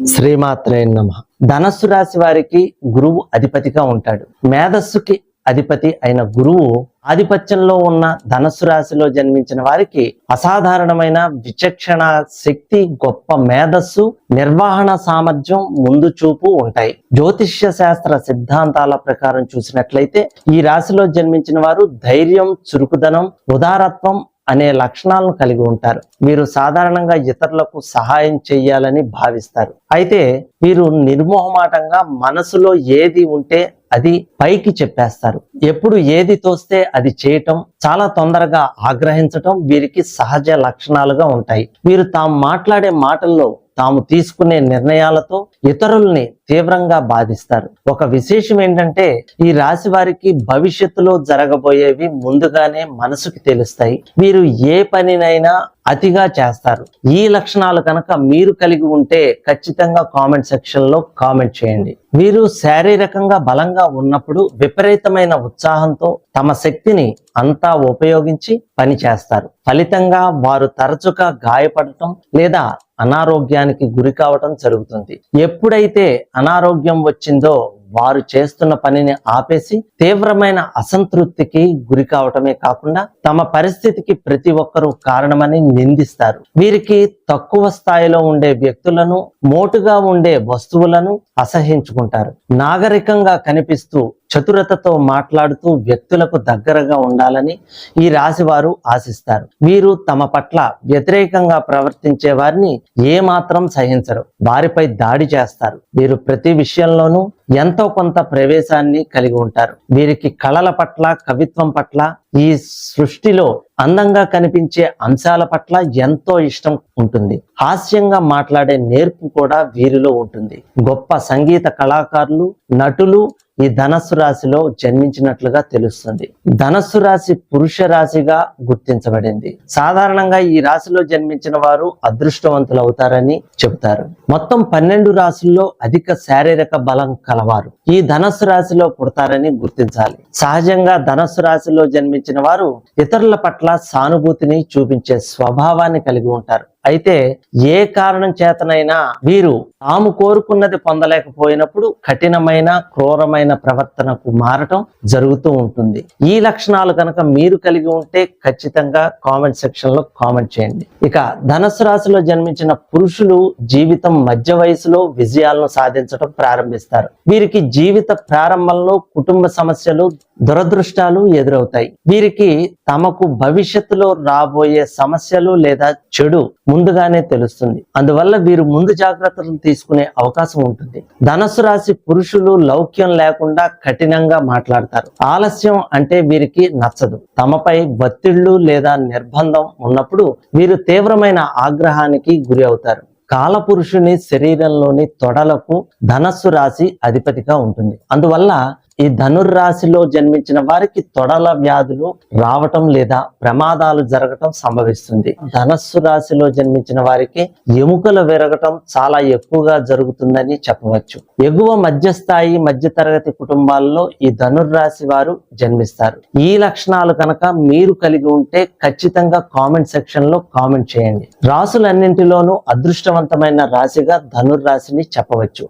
శ్రీమాత్రే నమ. ధనస్సు రాశి వారికి గురువు అధిపతిగా ఉంటాడు. మేధస్సుకి అధిపతి అయిన గురువు ఆధిపత్యంలో ఉన్న ధనస్సు రాశిలో జన్మించిన వారికి అసాధారణమైన విచక్షణ శక్తి గొప్ప మేధస్సు నిర్వహణ సామర్థ్యం ముందు చూపు ఉంటాయి. జ్యోతిష్య శాస్త్ర సిద్ధాంతాల ప్రకారం చూసినట్లయితే ఈ రాశిలో జన్మించిన వారు ధైర్యం చురుకుదనం ఉదారత్వం అనే లక్షణాలను కలిగి ఉంటారు. వీరు సాధారణంగా ఇతరులకు సహాయం చేయాలని భావిస్తారు. అయితే వీరు నిర్మోహమాటంగా మనసులో ఏది ఉంటే అది పైకి చెప్పేస్తారు. ఎప్పుడు ఏది తోస్తే అది చేయటం చాలా తొందరగా ఆగ్రహించటం వీరికి సహజ లక్షణాలుగా ఉంటాయి. వీరు తాము మాట్లాడే మాటల్లో తాము తీసుకునే నిర్ణయాలతో ఇతరుల్ని తీవ్రంగా బాధిస్తారు. ఒక విశేషం ఏంటంటే ఈ రాశి వారికి భవిష్యత్తులో జరగబోయేవి ముందుగానే మనసుకి తెలుస్తాయి. వీరు ఏ పనినైనా అతిగా చేస్తారు. ఈ లక్షణాలు కనుక మీరు కలిగి ఉంటే ఖచ్చితంగా కామెంట్ సెక్షన్లో కామెంట్ చేయండి. వీరు శారీరకంగా బలంగా ఉన్నప్పుడు విపరీతమైన ఉత్సాహంతో తమ శక్తిని అంతా ఉపయోగించి పని చేస్తారు. ఫలితంగా వారు తరచుగా గాయపడటం లేదా అనారోగ్యానికి గురి కావటం జరుగుతుంది. ఎప్పుడైతే అనారోగ్యం వచ్చిందో వారు చేస్తున్న పనిని ఆపేసి తీవ్రమైన అసంతృప్తికి గురి కావటమే కాకుండా తమ పరిస్థితికి ప్రతి ఒక్కరూ కారణమని నిందిస్తారు. వీరికి తక్కువ స్థాయిలో ఉండే వ్యక్తులను మోటుగా ఉండే వస్తువులను అసహించుకుంటారు. నాగరికంగా కనిపిస్తూ చతురతతో మాట్లాడుతూ వ్యక్తులకు దగ్గరగా ఉండాలని ఈ రాశి వారు ఆశిస్తారు. వీరు తమ పట్ల వ్యతిరేకంగా ప్రవర్తించే వారిని ఏమాత్రం సహించరు. వారిపై దాడి చేస్తారు. వీరు ప్రతి విషయంలోనూ ఎంతో కొంత ప్రవేశాన్ని కలిగి ఉంటారు. వీరికి కళల పట్ల కవిత్వం పట్ల ఈ సృష్టిలో అందంగా కనిపించే అంశాల పట్ల ఎంతో ఇష్టం ఉంటుంది. హాస్యంగా మాట్లాడే నేర్పు కూడా వీరిలో ఉంటుంది. గొప్ప సంగీత కళాకారులు నటులు ఈ ధనస్సు రాశిలో జన్మించినట్లుగా తెలుస్తుంది. ధనస్సు రాశి పురుష రాశిగా గుర్తించబడింది. సాధారణంగా ఈ రాశిలో జన్మించిన వారు అదృష్టవంతులు అవుతారని చెబుతారు. మొత్తం పన్నెండు రాశుల్లో అధిక శారీరక బలం కలవారు. ఈ ధనస్సు రాశిలో పుడతారని గుర్తించాలి. సహజంగా ధనస్సు రాశిలో జన్మించిన వారు ఇతరుల పట్ల సానుభూతిని చూపించే స్వభావాన్ని కలిగి ఉంటారు. అయితే ఏ కారణం చేతనైనా వీరు తాము కోరుకున్నది పొందలేకపోయినప్పుడు కఠినమైన క్రూరమైన ప్రవర్తనకు మారటం జరుగుతూ ఉంటుంది. ఈ లక్షణాలు కనుక మీరు కలిగి ఉంటే ఖచ్చితంగా కామెంట్ సెక్షన్లో కామెంట్ చేయండి. ఇక ధనస్సు రాశిలో జన్మించిన పురుషులు జీవితం మధ్య వయసులో విజయాలను సాధించడం ప్రారంభిస్తారు. వీరికి జీవిత ప్రారంభంలో కుటుంబ సమస్యలు దురదృష్టాలు ఎదురవుతాయి. వీరికి తమకు భవిష్యత్తులో రాబోయే సమస్యలు లేదా చెడు ముందుగానే తెలుస్తుంది. అందువల్ల వీరు ముందు జాగ్రత్తలు తీసుకునే అవకాశం ఉంటుంది. ధనస్సు రాశి పురుషులు లౌక్యం లేకుండా కఠినంగా మాట్లాడతారు. ఆలస్యం అంటే వీరికి నచ్చదు. తమపై ఒత్తిళ్ళు లేదా నిర్బంధం ఉన్నప్పుడు వీరు తీవ్రమైన ఆగ్రహానికి గురి అవుతారు. కాలపురుషుని శరీరంలోని తొడలకు ధనస్సు రాశి అధిపతిగా ఉంటుంది. అందువల్ల ఈ ధనుర్రాశిలో జన్మించిన వారికి తొడల వ్యాధులు రావటం లేదా ప్రమాదాలు జరగటం సంభవిస్తుంది. ధనస్సు రాశిలో జన్మించిన వారికి ఎముకలు విరగటం చాలా ఎక్కువగా జరుగుతుందని చెప్పవచ్చు. ఎగువ మధ్యస్థాయి మధ్యతరగతి కుటుంబాల్లో ఈ ధనుర్రాశి వారు జన్మిస్తారు. ఈ లక్షణాలు కనుక మీరు కలిగి ఉంటే ఖచ్చితంగా కామెంట్ సెక్షన్లో కామెంట్ చేయండి. రాసులన్నింటిలోనూ అదృష్టవంతమైన రాశిగా ధనుర్రాశిని చెప్పవచ్చు.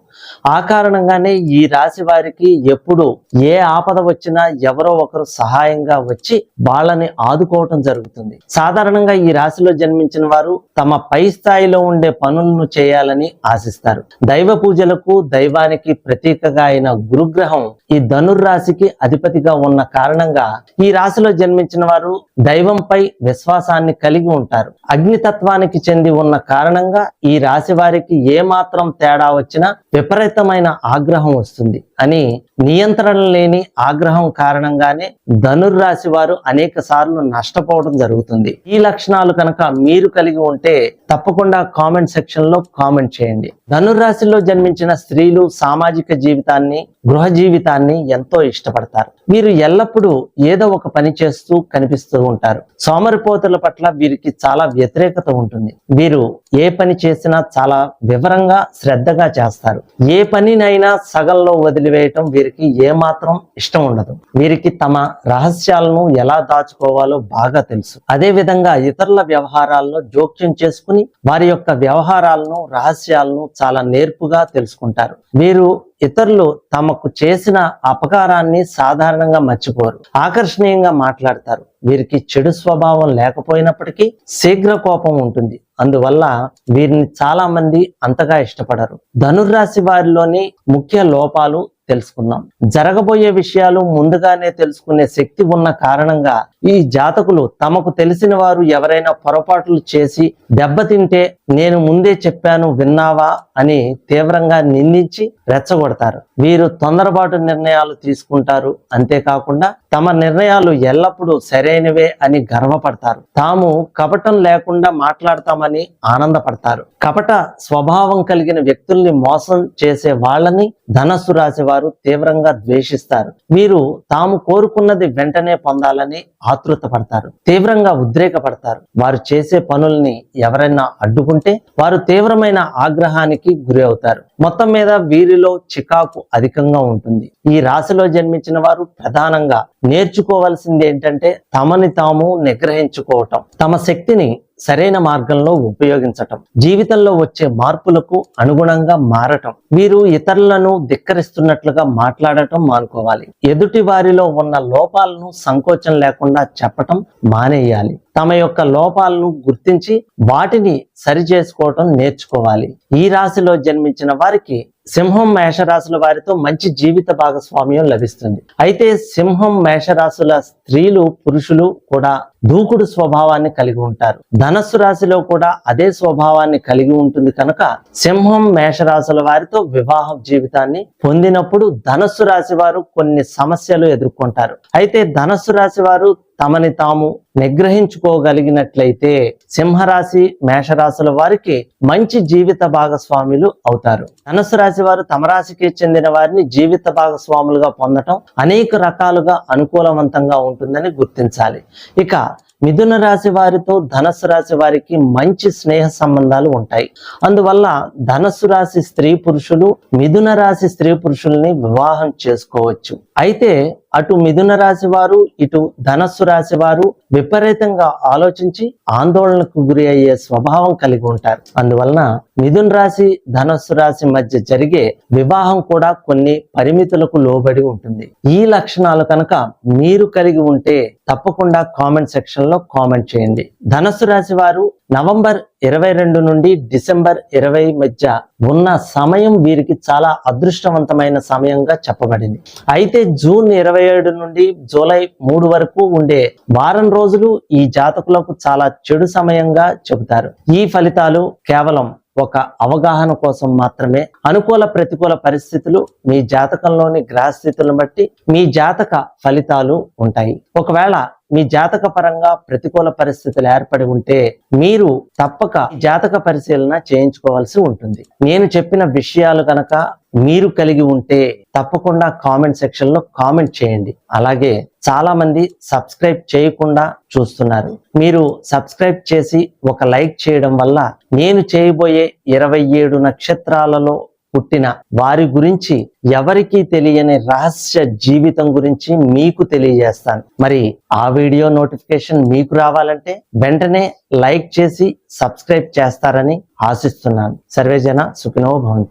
ఆ కారణంగానే ఈ రాశి వారికి ఎప్పుడు ఏ ఆపద వచ్చినా ఎవరో ఒకరు సహాయంగా వచ్చి వాళ్ళని ఆదుకోవటం జరుగుతుంది. సాధారణంగా ఈ రాశిలో జన్మించిన వారు తమ పై స్థాయిలో ఉండే పనులను చేయాలని ఆశిస్తారు. దైవ పూజలకు దైవానికి ప్రతీకగా అయిన గురుగ్రహం ఈ ధనుర్రాశికి అధిపతిగా ఉన్న కారణంగా ఈ రాశిలో జన్మించిన వారు దైవంపై విశ్వాసాన్ని కలిగి ఉంటారు. అగ్నితత్వానికి చెంది ఉన్న కారణంగా ఈ రాశి వారికి ఏ మాత్రం తేడా వచ్చినా విపరీతమైన ఆగ్రహం వస్తుంది. అని నియంత్రణ లేని ఆగ్రహం కారణంగానే ధనుర్రాశి వారు అనేక సార్లు నష్టపోవడం జరుగుతుంది. ఈ లక్షణాలు కనుక మీరు కలిగి ఉంటే తప్పకుండా కామెంట్ సెక్షన్లో కామెంట్ చేయండి. ధనుర్రాశిలో జన్మించిన స్త్రీలు సామాజిక జీవితాన్ని గృహ జీవితాన్ని ఎంతో ఇష్టపడతారు. వీరు ఎల్లప్పుడూ ఏదో ఒక పని చేస్తూ కనిపిస్తూ ఉంటారు. సోమరిపోతుల పట్ల వీరికి చాలా వ్యతిరేకత ఉంటుంది. వీరు ఏ పని చేసినా చాలా వివరంగా శ్రద్ధగా చేస్తారు. ఏ పనినైనా సగంలో వదిలివేయటం వీరికి ఏ ఏమాత్రం ఇష్టం ఉండదు. వీరికి తమ రహస్యాలను ఎలా దాచుకోవాలో బాగా తెలుసు. అదే విధంగా ఇతరుల వ్యవహారాల్లో జోక్యం చేసుకుని వారి యొక్క వ్యవహారాలను రహస్యాలను చాలా నేర్పుగా తెలుసుకుంటారు. వీరు ఇతరులు తమకు చేసిన అపకారాన్ని సాధారణంగా మర్చిపోరు. ఆకర్షణీయంగా మాట్లాడతారు. వీరికి చెడు స్వభావం లేకపోయినప్పటికీ శీఘ్ర కోపం ఉంటుంది. అందువల్ల వీరిని చాలా మంది అంతగా ఇష్టపడరు. ధనుర్రాశి వారిలోని ముఖ్య లోపాలు తెలుసుకుందాం. జరగబోయే విషయాలు ముందుగానే తెలుసుకునే శక్తి ఉన్న కారణంగా ఈ జాతకులు తమకు తెలిసిన వారు ఎవరైనా పొరపాట్లు చేసి దెబ్బతింటే నేను ముందే చెప్పాను విన్నావా అని తీవ్రంగా నిందించి రెచ్చగొడతారు. వీరు తొందరపాటు నిర్ణయాలు తీసుకుంటారు. అంతేకాకుండా తమ నిర్ణయాలు ఎల్లప్పుడూ సరైనవే అని గర్వపడతారు. తాము కపటం లేకుండా మాట్లాడతామని ఆనందపడతారు. కపట స్వభావం కలిగిన వ్యక్తుల్ని మోసం చేసే వాళ్ళని ధనస్సు రాశి వారు తీవ్రంగా ద్వేషిస్తారు. వీరు తాము కోరుకున్నది వెంటనే పొందాలని ఆతృత పడతారు తీవ్రంగా ఉద్రేకపడతారు. వారు చేసే పనుల్ని ఎవరైనా అడ్డుకుంటే వారు తీవ్రమైన ఆగ్రహానికి గురి అవుతారు మొత్తం మీద వీరిలో చికాకు అధికంగా ఉంటుంది. ఈ రాశిలో జన్మించిన వారు ప్రధానంగా నేర్చుకోవాల్సింది ఏంటంటే తమని తాము నిగ్రహించుకోవటం. తమ శక్తిని సరైన మార్గంలో ఉపయోగించటం జీవితంలో వచ్చే మార్పులకు అనుగుణంగా మారటం వీరు ఇతరులను ధిక్కరిస్తున్నట్లుగా మాట్లాడటం మానుకోవాలి. ఎదుటి వారిలో ఉన్న లోపాలను సంకోచం లేకుండా చెప్పటం మానేయాలి. తమ యొక్క లోపాలను గుర్తించి వాటిని సరి చేసుకోవటం నేర్చుకోవాలి. ఈ రాశిలో జన్మించిన వారికి సింహం మేషరాశుల వారితో మంచి జీవిత భాగస్వామ్యం లభిస్తుంది. అయితే సింహం మేషరాశుల స్త్రీలు పురుషులు కూడా దూకుడు స్వభావాన్ని కలిగి ఉంటారు. ధనస్సు రాశిలో కూడా అదే స్వభావాన్ని కలిగి ఉంటుంది కనుక సింహం మేషరాశుల వారితో వివాహ జీవితాన్ని పొందినప్పుడు ధనస్సు రాశి వారు కొన్ని సమస్యలు ఎదుర్కొంటారు. అయితే ధనస్సు రాశి వారు తమని తాము నిగ్రహించుకోగలిగినట్లయితే సింహరాశి మేషరాశుల వారికి మంచి జీవిత భాగస్వాములు అవుతారు. ధనుసు రాశి వారు తమ రాశికి చెందిన వారిని జీవిత భాగస్వాములుగా పొందటం అనేక రకాలుగా అనుకూలవంతంగా ఉంటుందని గుర్తించాలి. ఇక మిథున రాశి వారితో ధనస్సు రాశి వారికి మంచి స్నేహ సంబంధాలు ఉంటాయి. అందువల్ల ధనస్సు రాశి స్త్రీ పురుషులు మిథున రాశి స్త్రీ పురుషుల్ని వివాహం చేసుకోవచ్చు. అయితే అటు మిథున రాశి వారు ఇటు ధనస్సు రాశి వారు విపరీతంగా ఆలోచించి ఆందోళనకు గురి అయ్యే స్వభావం కలిగి ఉంటారు. అందువలన మిథున రాశి ధనస్సు రాశి మధ్య జరిగే వివాహం కూడా కొన్ని పరిమితులకు లోబడి ఉంటుంది. ఈ లక్షణాలు కనుక మీరు కలిగి ఉంటే తప్పకుండా కామెంట్ సెక్షన్లో కామెంట్ చేయండి. ధనస్సు రాశి వారు నవంబర్ ఇరవై రెండు నుండి డిసెంబర్ ఇరవై మధ్య ఉన్న సమయం వీరికి చాలా అదృష్టవంతమైన సమయంగా చెప్పబడింది. అయితే జూన్ ఇరవై ఇరవై ఏడు నుండి జూలై మూడు వరకు ఉండే వారం రోజులు ఈ జాతకులకు చాలా చెడు సమయంగా చెబుతారు. ఈ ఫలితాలు కేవలం ఒక అవగాహన కోసం మాత్రమే. అనుకూల ప్రతికూల పరిస్థితులు మీ జాతకంలోని గ్రహస్థితులను బట్టి మీ జాతక ఫలితాలు ఉంటాయి. ఒకవేళ మీ జాతక పరంగా ప్రతికూల పరిస్థితులు ఏర్పడి ఉంటే మీరు తప్పక జాతక పరిశీలన చేయించుకోవాల్సి ఉంటుంది. నేను చెప్పిన విషయాలు కనుక మీరు కలిగి ఉంటే తప్పకుండా కామెంట్ సెక్షన్లో కామెంట్ చేయండి. అలాగే చాలా మంది సబ్స్క్రైబ్ చేయకుండా చూస్తున్నారు. మీరు సబ్స్క్రైబ్ చేసి ఒక లైక్ చేయడం వల్ల నేను చేయబోయే ఇరవై ఏడు నక్షత్రాలలో పుట్టిన వారి గురించి ఎవరికీ తెలియని రహస్య జీవితం గురించి మీకు తెలియజేస్తాను. మరి ఆ వీడియో నోటిఫికేషన్ మీకు రావాలంటే వెంటనే లైక్ చేసి సబ్స్క్రైబ్ చేస్తారని ఆశిస్తున్నాను. సర్వేజన సుఖినో భవంతు.